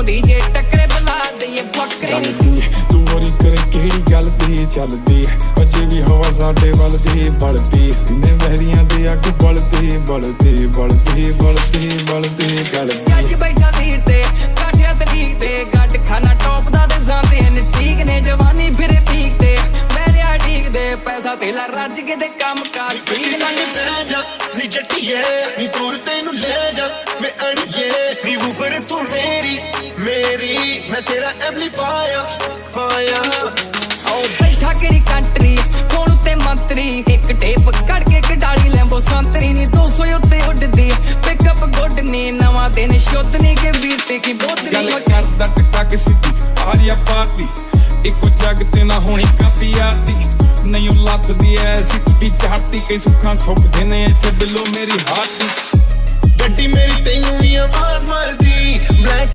ਆਉਂਦੀ ਜੇ ਟੱਕਰੇ ਬੁਲਾ ਦਈਏ ਫੱਕਰੀ। ਚੱਲਦੀ ਤੂੰ ਮੋਰੀ ਕਰੇ ਕਿਹੜੀ ਗੱਲ ਦੀ ਚੱਲਦੀ? ਅਜੇ ਵੀ ਹਵਾ ਸਾਡੇ ਵੱਲ ਦੀ ਬਲਦੀ। ਸੀਨੇ ਵਹਿਰੀਆਂ ਦੇ ਅੱਗ ਬਲਦੀ ਬਲਦੀ ਬਲਦੀ ਬਲਦੀ ਬਲਦੀ ਗਲਦੀ ਅੱਜ ਬੈਠਾ ਸੀਟ ਤੇ ਕਾਠਿਆ ਤਰੀਕ ਤੇ ਗੱਡ ਖਾਨਾ ਟੌਪ ਦਾ ਦੇ ਜਾਂਦੇ ਨੇ ਠੀਕ ਨੇ ਜਵਾਨੀ ਫਿਰੇ ਪੀਕ ਤੇ। ਮੈਰਿਆ ਠੀਕ ਦੇ ਪੈਸਾ ਤੇਲਾ ਰੱਜ ਕੇ ਤੇ ਕੰਮ ਕਰ ਠੀਕ। ਨਾ ਨੀ ਬਹਿ ਜਾ ਨੀ ਜੱਟੀਏ ਨੀ ਦੂਰ ਤੈਨੂੰ ਲੈ ਜਾ ਮੈਂ ਅੜੀਏ ਨੀ ਵੂਫਰ ਤੂੰ ਮੇਰੀ ਮੇਰੀ ਮੈਂ ਤੇਰਾ ਐਮਪਲੀਫਾਇਰ ਫਾਇਰ ਆਓ ਬੈਠਾ ਕਿਹੜੀ ਕੰਟਰੀ ਫੋਨ ਉੱਤੇ ਮੰਤਰੀ। ਇੱਕ ਟੇਪ ਕੱਢ ਕੇ ਕਢਾਲੀ ਲੈਂਬੋ ਸੰਤਰੀ ਨੀ 200 ਉੱਤੇ ਉੱਡਦੀ। ਪਿਕਅਪ ਗੁੱਡ ਨੇ ਨਵਾਂ ਦਿਨ ਸ਼ੁੱਧ ਨੀ ਕਿ ਵੀਰ ਤੇ ਕੀ ਬੁੱਧ ਗੱਲ ਨਹੀਂ ਕਰਦਾ ਟਕਾ ਕੇ ਸਿੱਧੀ ਆਰੀਆ ਪਾਪੀ ਇੱਕੋ ਜੱਗ ਤੇ ਨਾ ਹੋਣੀ ਕਾਪੀ ਆਦੀ ਨਹੀਂ ਉਹ ਲੱਤਦੀ ਐ ਸਿੱਟੀ ਚਾਹਤੀ ਕਈ ਸੁੱਖਾਂ ਸੁੱਖਦੇ ਨੇ ਇੱਥੇ ਦਿਲੋਂ ਮੇਰੀ ਹਾਰਟੀ।